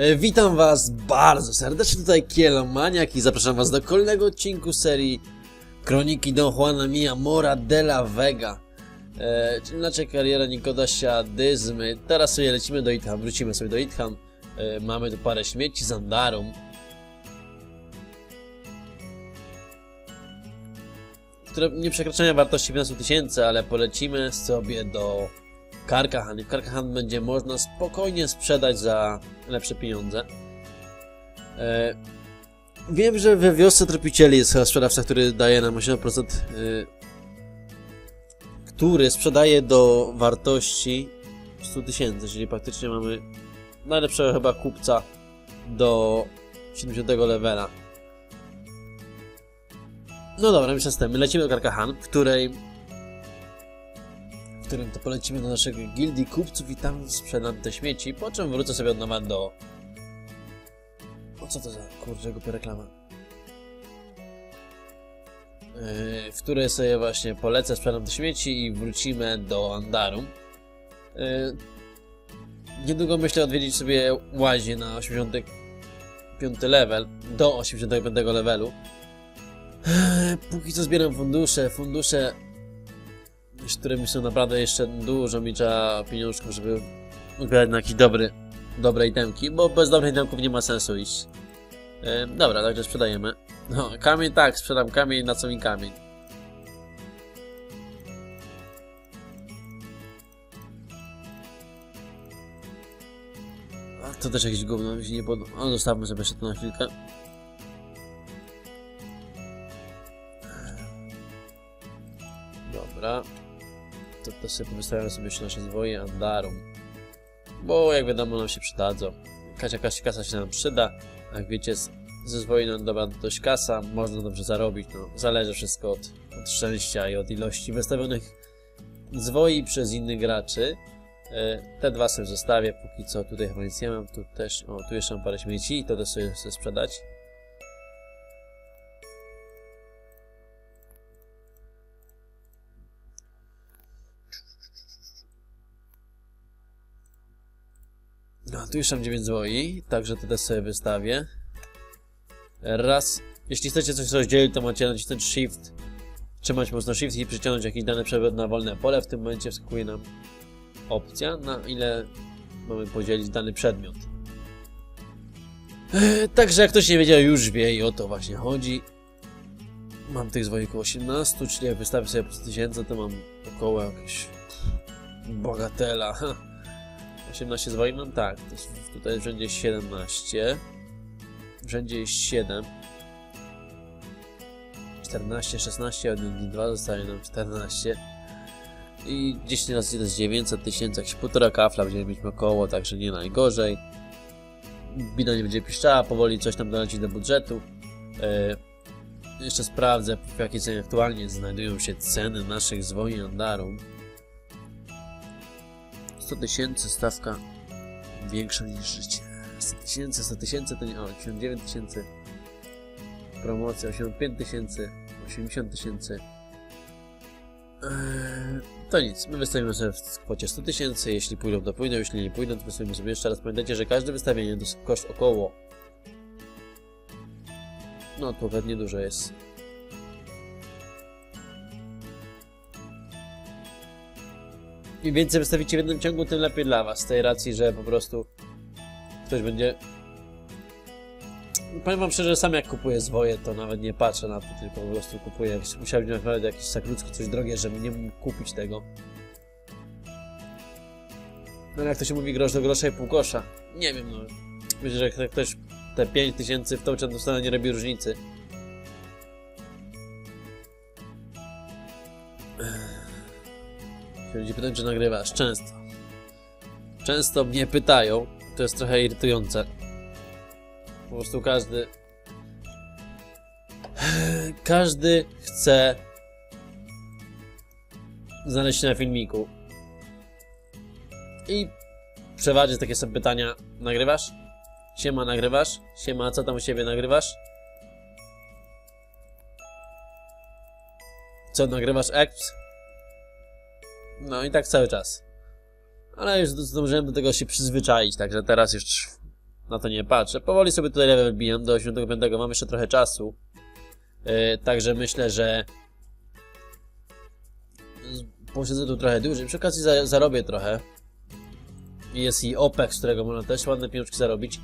E, Witam was bardzo serdecznie, tutaj Kielomaniak i zapraszam was do kolejnego odcinku serii Kroniki Don Juana Mia Mora de la Vega. E, czyli inaczej kariera Nikodasia Dyzmy. Teraz sobie lecimy do Itham, wrócimy sobie do Itham. E, mamy tu parę śmieci z Andarum. Które nie przekraczają wartości 15 tysięcy, ale polecimy sobie do Karkahan i Karkahan będzie można spokojnie sprzedać za lepsze pieniądze. E, wiem, że we wiosce tropicieli jest sprzedawca, który daje nam 80%, e, który sprzedaje do wartości 100 tysięcy, czyli praktycznie mamy najlepszego chyba kupca do 70 levela. No dobra, myślę z tym. Lecimy do Karkahan, w której którym to polecimy do naszego gildii kupców i tam sprzedam te śmieci, po czym wrócę sobie od nowa do... O co to za kurczę głupia reklama? Yy, w której sobie właśnie polecę, sprzedam te śmieci i wrócimy do Andarum. Yy, niedługo myślę odwiedzić sobie łazię na 85 level, do 85 levelu. Yy, Póki co zbieram fundusze, fundusze z którymi są naprawdę jeszcze dużo mi trzeba pieniążków, żeby zbierać na jakieś dobry, dobre itemki, bo bez dobrych itemków nie ma sensu iść. E, dobra, także sprzedajemy. No, kamień tak, sprzedam kamień, na co mi kamień. To też jakieś gówno, mi się nie podoba. O, zostawmy sobie jeszcze to na chwilkę. To, to sobie wystawiamy sobie jeszcze nasze zwoje Andarum. Bo jak wiadomo nam się przydadzą. Jakaś, jakaś kasa się nam przyda. Jak wiecie, ze zwoi nam dobra dość kasa, można dobrze zarobić. No, zależy wszystko od, od szczęścia i od ilości wystawionych zwoi przez innych graczy. E, Te dwa sobie zostawię, póki co tutaj chyba nic nie mam. Tu też, o, tu jeszcze mam parę śmieci to też sobie chcę sprzedać. Tu już mam 9 zwoi, także to też sobie wystawię. Raz. Jeśli chcecie coś rozdzielić, to macie nacisnąć Shift. Trzymać mocno Shift i przyciągnąć jakiś dany przewód na wolne pole. W tym momencie wskakuje nam opcja, na ile mamy podzielić dany przedmiot. Eee, Także jak ktoś nie wiedział, już wie i o to właśnie chodzi. Mam tych zwoi około 18, czyli jak wystawię sobie po 100 tysięcy, to mam około jakieś bagatela. Ha. 18 zwoi mam? Tak, tutaj w rzędzie 17. W rzędzie jest 7. 14, 16, od nich 2 zostaje nam 14. I 10 razy to jest 900 tysięcy, jakieś półtora kafla będziemy mieć około, także nie najgorzej. Bida nie będzie piszczała, powoli coś tam doleci do budżetu. E, jeszcze sprawdzę, w jakiej cenie aktualnie znajdują się ceny naszych zwoi Andarum. 100 tysięcy stawka większa niż życie. 100 tysięcy, 100 tysięcy to nie, o, 89 tysięcy. Promocja 85 tysięcy, 80 tysięcy. Eee, to nic, my wystawimy sobie w kwocie 100 tysięcy, jeśli pójdą to pójdą, jeśli nie pójdą to wystawimy sobie jeszcze raz. Pamiętajcie, że każde wystawienie to koszt około no to pewnie dużo jest. Im więcej wystawicie w jednym ciągu, tym lepiej dla was. Z tej racji, że po prostu ktoś będzie. Powiem wam szczerze, sam jak kupuję zwoje, to nawet nie patrzę na to, tylko po prostu kupuję. mieć naprawdę jakieś saklucki, coś drogie, żeby nie mógł kupić tego. No jak to się mówi, grosz do grosza i pół kosza. Nie wiem, no. Myślę, że jak ktoś te 5000 tysięcy w tą czy stronę nie robi różnicy. Ludzie pytają, czy nagrywasz. Często. Często mnie pytają. To jest trochę irytujące. Po prostu każdy... Każdy chce znaleźć się na filmiku. I przeważnie takie są pytania. Nagrywasz? Siema, nagrywasz? Siema, co tam u siebie nagrywasz? Co, nagrywasz Exp? No i tak cały czas. Ale już zdążyłem do tego się przyzwyczaić, także teraz już na to nie patrzę. Powoli sobie tutaj level bijam do 85, mam jeszcze trochę czasu. Yy, także myślę, że z- posiedzę tu trochę dłużej. Przy okazji za, zarobię trochę. Jest i OPEX, z którego można też ładne pieniążki zarobić.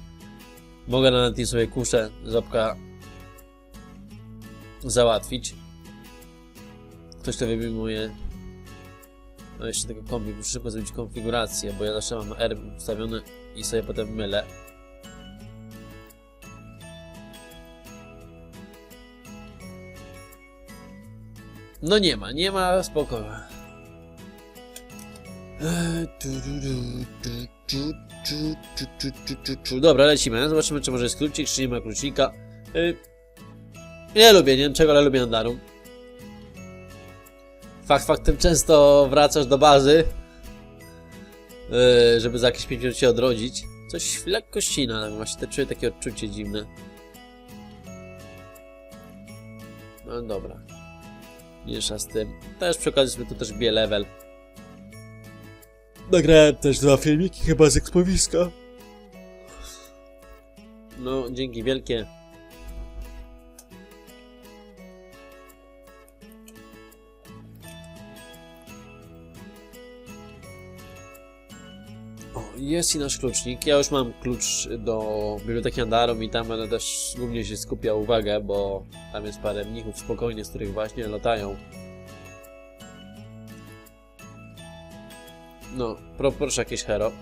Mogę na tej sobie kuszę zopka załatwić. Ktoś to wyjmuje. No jeszcze tego konfig, muszę szybko zrobić konfigurację, bo ja zawsze mam R ustawiony i sobie potem mylę. No nie ma, nie ma, spoko. Dobra, lecimy. Zobaczymy, czy może jest kluczyk, czy nie ma kluczyka. Y, ja lubię, nie wiem czego, ale lubię Andarum. Fakt faktem często wracasz do bazy, yy, żeby za jakieś 5 minut się odrodzić. Coś lekko ścina, właśnie te czuję takie odczucie dziwne. No dobra. Mniejsza z tym. Też przy okazji sobie tu też bije level. Nagrałem też dwa filmiki chyba z ekspowiska. No, dzięki wielkie. Jest i nasz klucznik. Ja już mam klucz do biblioteki Andarum i tam będę też głównie się skupiał uwagę, bo tam jest parę mnichów spokojnie, z których właśnie latają. No, pro, proszę jakieś hero.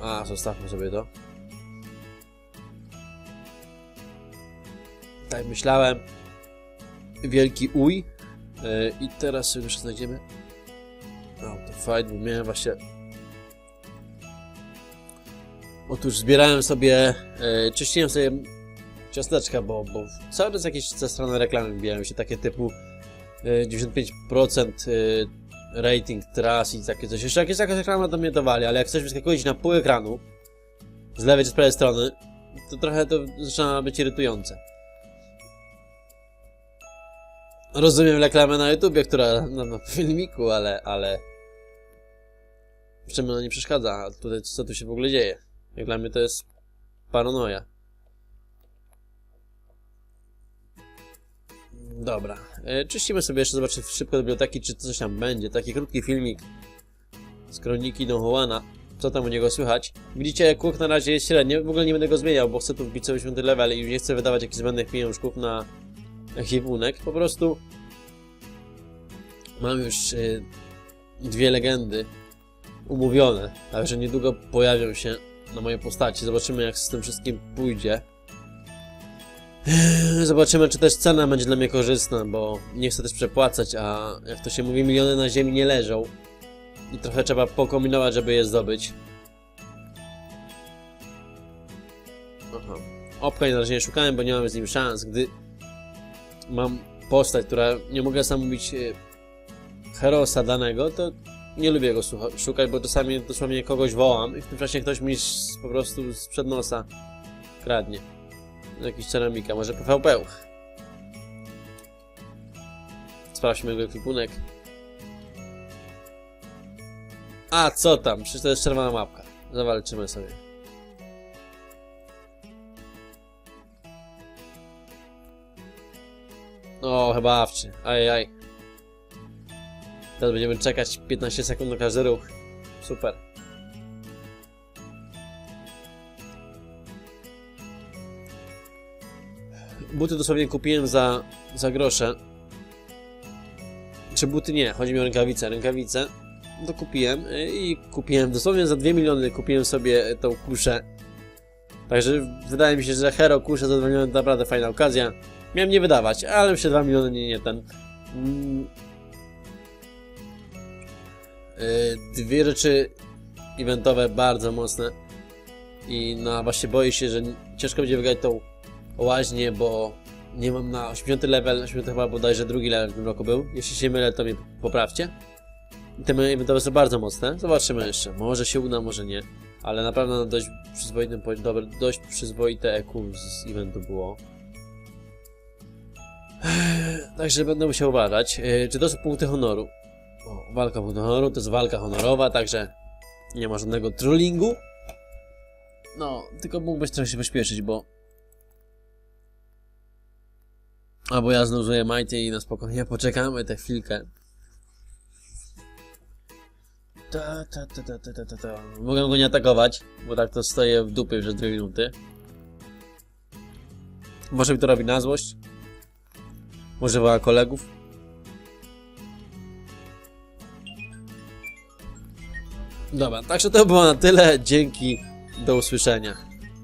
A, zostawmy sobie to. Tak myślałem. Wielki uj. Yy, I teraz sobie jeszcze znajdziemy. O, to fajnie, bo miałem właśnie... Otóż zbierałem sobie, yy, czyściłem sobie ciasteczka, bo, bo cały czas jakieś ze strony reklamy wbijają się takie typu y, 95% y, rating tras i takie coś. Jeszcze jakieś takie reklamy do mnie dawali, ale jak coś wyskakuje na pół ekranu z lewej czy z prawej strony, to trochę to zaczyna być irytujące. Rozumiem reklamę na YouTubie, która na, na filmiku, ale, ale w ona nie przeszkadza? A tutaj co tu się w ogóle dzieje? Jak dla mnie to jest paranoja. Dobra, e, czyścimy sobie jeszcze, zobaczyć szybko do biblioteki, czy coś tam będzie. Taki krótki filmik z kroniki Don Juana. Co tam u niego słychać? Widzicie, kłuk na razie jest średni. W ogóle nie będę go zmieniał, bo chcę tu wbić 80 level i nie chcę wydawać jakichś zbędnych pieniążków na ekwipunek. Po prostu mam już e, dwie legendy umówione, także niedługo pojawią się na mojej postaci. Zobaczymy, jak z tym wszystkim pójdzie. Zobaczymy, czy też cena będzie dla mnie korzystna, bo nie chcę też przepłacać, a jak to się mówi, miliony na ziemi nie leżą. I trochę trzeba pokombinować, żeby je zdobyć. Aha. Opka na razie nie szukałem, bo nie mam z nim szans, gdy mam postać, która nie mogę sam e, herosa danego, to nie lubię go szukać, bo czasami dosłownie kogoś wołam i w tym czasie ktoś mi po prostu sprzed nosa kradnie. Jakiś ceramika, może PvP. Sprawdźmy jego ekwipunek. A, co tam? Przecież to jest czerwona mapka. Zawalczymy sobie. O, chyba awczy. Ajaj. Teraz będziemy czekać 15 sekund na każdy ruch. Super. Buty dosłownie kupiłem za, za grosze. Czy buty nie, chodzi mi o rękawice. Rękawice to kupiłem y, i kupiłem dosłownie za 2 miliony kupiłem sobie tą kuszę. Także wydaje mi się, że Hero kuszę za 2 miliony to naprawdę fajna okazja. Miałem nie wydawać, ale się 2 miliony nie, nie ten. Mm. Y, Dwie rzeczy eventowe bardzo mocne. I no właśnie boję się, że ciężko będzie wygrać tą łaźnię, bo nie mam na 80 level, 80 chyba bodajże drugi level w tym roku był. Jeśli się mylę, to mnie poprawcie. Te eventowe są bardzo mocne. Zobaczymy jeszcze. Może się uda, może nie. Ale naprawdę na dość przyzwoitym dość przyzwoite EQ z eventu było. Także będę musiał uważać. Yy, Czy to są punkty honoru? O, walka honoru, to jest walka honorowa, także nie ma żadnego trollingu. No, tylko mógłbyś trochę się pośpieszyć, bo... Albo ja znozuję Mighty i na spokojnie poczekamy tę chwilkę. Ta, ta, ta, ta, ta, ta, ta. Mogę go nie atakować, bo tak to stoję w dupie przez 2 minuty. Może mi to robi na złość. Może woła kolegów. Dobra, także to było na tyle. Dzięki. Do usłyszenia.